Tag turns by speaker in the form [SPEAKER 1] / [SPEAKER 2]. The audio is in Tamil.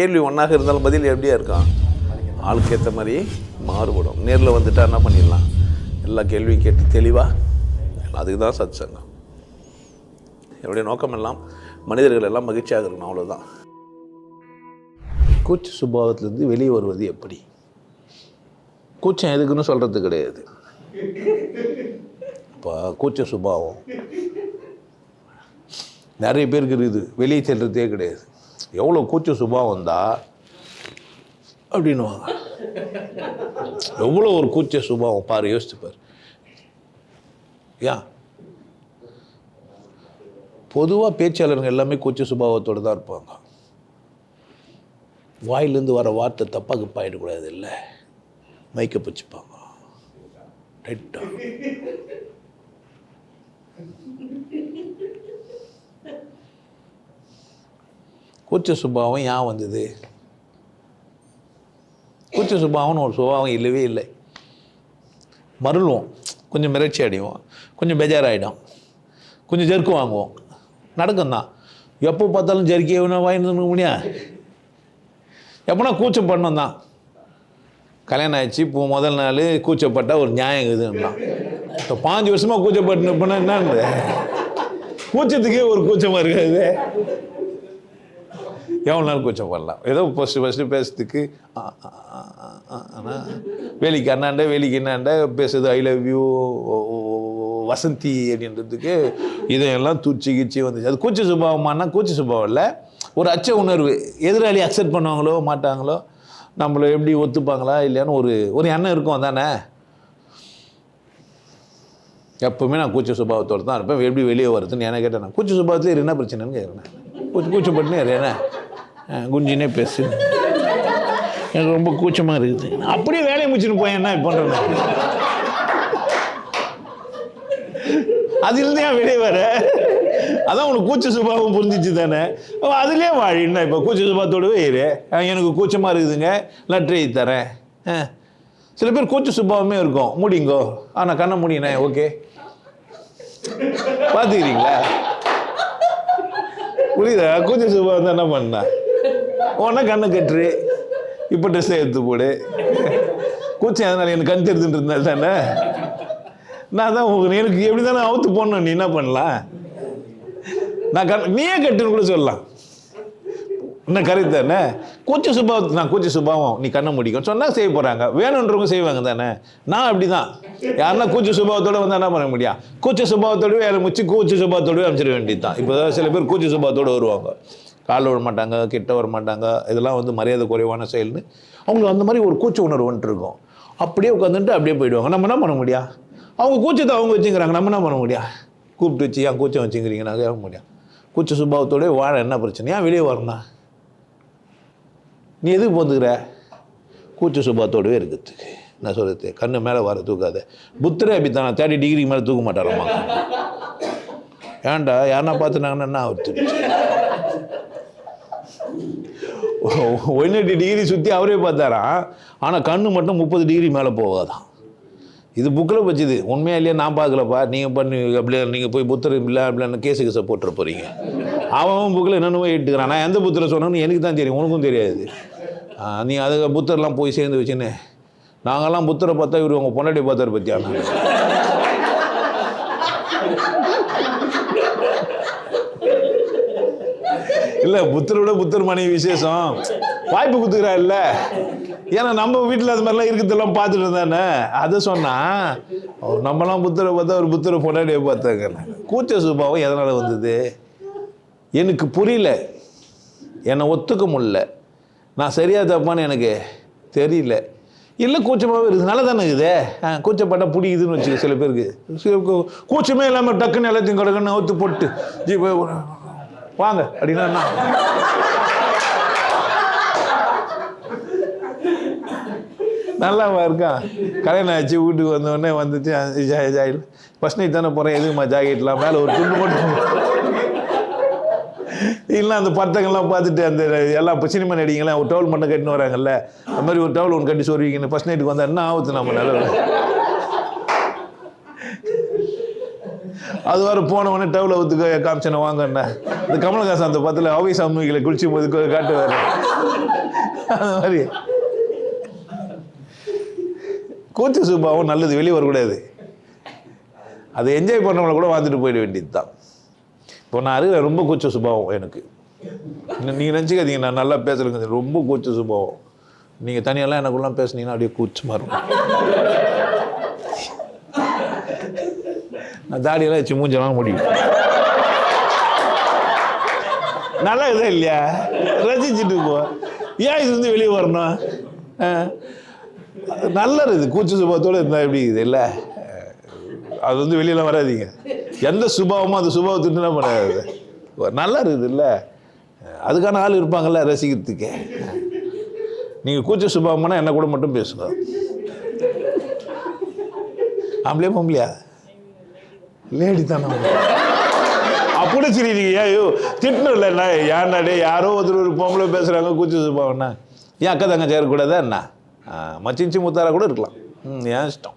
[SPEAKER 1] கேள்வி ஒன்றாக இருந்தாலும் பதில் எப்படியா இருக்கான் ஆளுக்கு ஏற்ற மாதிரி மாறுபடும். நேரில் வந்துட்டா என்ன பண்ணிடலாம்? எல்லா கேள்வியும் கேட்டு தெளிவாக அதுக்கு தான் சத் சங்கம் என்னுடைய நோக்கம் எல்லாம் மனிதர்கள் எல்லாம் மகிழ்ச்சியாக இருக்கணும் அவ்வளோதான் கூச்ச சுபாவத்திலேருந்து வெளியே வருவது எப்படி? கூச்சம் எதுக்குன்னு சொல்கிறது கிடையாது. இப்போ கூச்ச சுபாவம். நிறைய பேருக்கு இருக்குது வெளியே செல்கிறதே கிடையாது. எவ்வளோ கூச்ச சுபாவம் இருந்தால் அப்படின்னுவாங்க. எவ்வளோ ஒரு கூச்ச சுபாவம்? பாரு யோசிச்சு பாரு. ஏன் பொதுவாக பேச்சாளருங்க எல்லாமே கூச்ச சுபாவத்தோடு தான் இருப்பாங்க. வாயிலேருந்து வர வார்த்தை தப்பாக கிப்பாயிடக்கூடாது இல்லை? மைக்க பிடிச்சிப்பாங்க ரைட்டா கூச்ச சுபாவம் ஏன் வந்தது? கூச்ச சுபாவம்னு ஒரு சுபாவம் இல்லவே இல்லை. மருள்வோம். கொஞ்சம் மிரட்சி அடைவோம். கொஞ்சம் பெஜாராகிடும் கொஞ்சம் ஜெர்க்கு வாங்குவோம். நடக்கும் தான் எப்போ பார்த்தாலும் ஜெர்க்கி எவனா வாங்கிட்டு முடியா? எப்போனா கூச்சம் பண்ணோம் தான் கல்யாணம் ஆயிடுச்சு. இப்போ முதல் நாள் கூச்சப்பட்டால் ஒரு நியாயம் இருக்குதுன்னா இப்போ பாஞ்சு வருஷமாக கூச்சப்பட்டு போனால் என்னன்னு கூச்சத்துக்கே ஒரு கூச்சமாக இருக்காது. எவ்வளோ நாள் கூச்சம் பண்ணலாம். ஏதோ ஃபஸ்ட்டு ஃபஸ்ட்டு பேசுறதுக்கு வேலைக்கு வேலிக்கு அண்ணாண்ட வேலிக்கு என்னாண்ட பேசுறது ஐ லவ் யூ வசந்தி அப்படின்றதுக்கு இதையெல்லாம் தூச்சி கிச்சி வந்துச்சு. அது கூச்சி சுபாவமானா கூச்சி சுபாவம் இல்லை. ஒரு அச்ச உணர்வு. எதிராளி அக்செப்ட் பண்ணுவாங்களோ மாட்டாங்களோ நம்மளை எப்படி ஒத்துப்பாங்களா இல்லையான்னு ஒரு ஒரு எண்ணம் இருக்கும் தானே எப்பவுமே நான் கூச்ச சுபாவத்தோடு தான் இருப்பேன். எப்படி வெளியே வருதுன்னு என்ன கேட்டேன். நான் கூச்ச சுபாவத்தில் என்ன பிரச்சனைன்னு கேட்குறேன். கூச்ச கூச்சப்பட்டுன்னு என்ன? குஞ்சினே பேசு. எனக்கு ரொம்ப கூச்சமாக இருக்குது. அப்படியே வேலையை முடிச்சுன்னு போய் என்ன பண்ணுறேன் அதுலேருந்து ஏன் வெளியே வர? அதான் உனக்கு கூச்ச சுபாவம் புரிஞ்சிச்சு தானே? அதுலேயே வாழின்னா இப்போ கூச்ச சுபாவத்தோடவே இரு எனக்கு கூச்சமாக இருக்குதுங்க. லெட்ரு தரேன். சில பேர் கூச்ச சுபாவமே இருக்கும். முடிங்கோ. ஆனால் கண்ணை முடியினே ஓகே. பார்த்துக்கிறீங்களா புரியுதா? கூச்ச சுபாவம் தான் என்ன பண்ணா? உடனே கண்ணை கட்டுரு. இப்போ ட்ரெஸ்ஸை எடுத்து போடு. கூச்சம் அதனால எனக்கு கண் தெரிஞ்சுட்டு இருந்தால் தானே நான் தான் உங்களுக்கு எனக்கு எப்படி தானே அவுத்து போடணும் நீ என்ன பண்ணலாம்? நான் கண் நீயே கட்டுன்னு கூட சொல்லலாம். என்ன கரெக்ட் தானே கூச்ச சுபாவம் நான் கூச்ச சுபாவம் நீ கண்ணை முடிக்கும் சொன்னால் செய்ய போகிறாங்க வேணுன்றவங்க செய்வாங்க தானே? நான் அப்படி தான் யாருன்னா கூச்ச சுபாவத்தோட வந்து என்ன பண்ண முடியும்? கூச்ச சுபாவத்தோட வேலை முடிச்சு கூச்ச சுபாவத்தோடவே அமைச்சிட வேண்டியது தான் இப்போ சில பேர் கூச்ச சுபாவத்தோடு வருவாங்க. காலில் விட மாட்டாங்க கிட்ட வர மாட்டாங்க இதெல்லாம் வந்து மரியாதை குறைவான செயல்னு. அவங்களுக்கு அந்த மாதிரி ஒரு கூச்ச உணர்வு வந்துட்டு இருக்கும். அப்படியே உட்காந்துட்டு அப்படியே போயிடுவாங்க. நம்ம என்ன பண்ண முடியும் அவங்க கூச்சத்தை அவங்க வச்சுக்கிறாங்க. நம்ம என்ன பண்ண முடியும் கூப்பிட்டு வச்சு ஏன் கூச்சம் வச்சுக்கிறீங்க? நாங்கள் கேட்க முடியும் கூச்ச சுபாவத்தோடய வாழ என்ன பிரச்சனை? ஏன் வெளியே வரணும் நீ எதுக்கு போந்துக்கிற? கூச்ச சுபாவத்தோடவே இருக்கிறதுக்கு என்ன சொல்கிறது கண்ணு மேலே வர தூக்காத. புத்திரே அப்படித்தானா. தேர்ட்டி டிகிரி மேலே தூக்க மாட்டாரம்மா ஏன்டா? யாருன்னா பார்த்துனாங்கன்னா என்ன ஆகுது ஒன் எயிட்டி டிகிரி சுற்றி அவரே பார்த்தாராம் ஆனால் கண்ணு மட்டும் முப்பது டிகிரி மேலே போகாதான் இது புக்கில் வச்சுது உண்மையா இல்லையா நான் பார்க்கலப்பா நீங்கள் பண்ணி அப்படியே நீங்கள் போய் புத்தர் இல்லை அப்படின்னு கேஸு கேஸை போட்டுற போகிறீங்க அவன் புக்கில் என்னென்னவோ இட்டுக்கிறான் நான் எந்த புத்தரை சொன்னேன்னு எனக்கு தான் தெரியும் உனக்கும் தெரியாது நீ அதுக்கு புத்தர்லாம் போய் சேர்ந்து வச்சுன்னு நாங்கள்லாம் புத்தரை பார்த்தா இவர் உங்கள் பொண்டாட்டி பார்த்தாரு பற்றியா இல்லை புத்தரோட புத்தர் மனைவி விசேஷம். வாய்ப்பு குத்துக்கிறா இல்ல? ஏன்னா நம்ம வீட்டில் அது மாதிரிலாம் இருக்கிறதெல்லாம் பார்த்துட்டு இருந்தானே. அதை சொன்னா அவர் நம்மலாம் புத்தரை பார்த்தா ஒரு புத்தரை பொண்டாடியை பார்த்தாங்க கூச்ச சுபாவம் எதனால் வந்தது? எனக்கு புரியல. என்னை ஒத்துக்க முடில நான் சரியா தப்பான்னு எனக்கு தெரியல. இல்லை கூச்சமாகவே இருக்குது. நல்லா தானே இருக்குது. ஆ, பிடிக்குதுன்னு வச்சுக்க சில பேருக்கு. சில கூச்சமே இல்லாமல் டக்குன்னு எல்லாத்தையும் கிடக்குன்னு ஒத்து போட்டு ஜி வாங்க அப்படின்னா என்ன? நல்லாவா இருக்கான். கல்யாணம் ஆச்சு வீட்டுக்கு வந்தோடனே வந்துச்சு வந்துட்டு ஜாயில் ஃபஸ்ட் நைட் தானே போகிறேன் எதுக்குமா ஜாக்கெட்லாம் மேலே ஒரு துண்டு போட்டு இல்லை அந்த படத்தங்கள்லாம் பார்த்துட்டு அந்த எல்லாம் சினிமா நடிகங்களாம் ஒரு டவுல் மட்டும் கட்டின்னு வராங்கல்ல. அந்த மாதிரி ஒரு டவுல் ஒன்று கட்டி சொல்வீங்கன்னு ஃபஸ்ட் நைட்டுக்கு வந்தால் என்ன ஆகுது நம்ம நிலவு அது வேறு போனவொடனே டவுல ஒத்துக்க காமிச்சனை வாங்கண்ணா. இந்த கமலஹாசன் அந்த பத்தில் அவை சாமிகளை குளிச்சும் போது காட்டுவார். அந்த மாதிரி. கூச்ச சுபாவம் நல்லது வெளியே வரக்கூடாது. அதை என்ஜாய் பண்ணவங்கள கூட வாழ்ந்துட்டு போயிட வேண்டியது தான் இப்போ நான் அறிவு ரொம்ப கூச்ச சுபாவம் எனக்கு. நீங்கள் நினச்சிக்காதீங்க நான் நல்லா பேசுகிறேங்க ரொம்ப கூச்ச சுபாவம் நீங்கள் தனியெல்லாம் எனக்குள்ளே பேசுனீங்கன்னா அப்படியே கூச்சமாக இருக்கும். நான் தாடியெல்லாம் வச்சு மூஞ்செல்லாம் முடியும் நல்லா இதா இல்லையா? ரசிச்சுட்டு போ ஏன் இது வந்து வெளியே வரணும்? ஆ. நல்லா இருக்குது கூச்ச சுபாவத்தோடு இருந்தால் எப்படி இது இல்லை? அது வந்து வெளியெல்லாம் வராதீங்க. எந்த சுபாவமோ அந்த சுபாவத்துட்டு என்ன பண்ணாது. நல்லா இருக்குது இல்லை? அதுக்கான ஆள் இருப்பாங்கல்ல ரசிக்கிறதுக்கு. நீங்கள் கூச்ச சுபாவம்னா என்ன கூட மட்டும் பேசுங்க. ஆம்பளையா பொம்பளையா? லேடி தானே அப்படி சிரிக்கிறீங்க ஐயோ திட்டணும் இல்லை என்ன? ஏன்டா டே யாரோ ஒருத்தர் ஒரு பொம்பளை பேசுகிறாங்க கூச்சி சுபாவம்னா ஏன் அக்கா தங்க சேரக்கூடாதா என்ன? ஆ, முத்தாரா கூட இருக்கலாம். ம் ஏன் இஷ்டம்?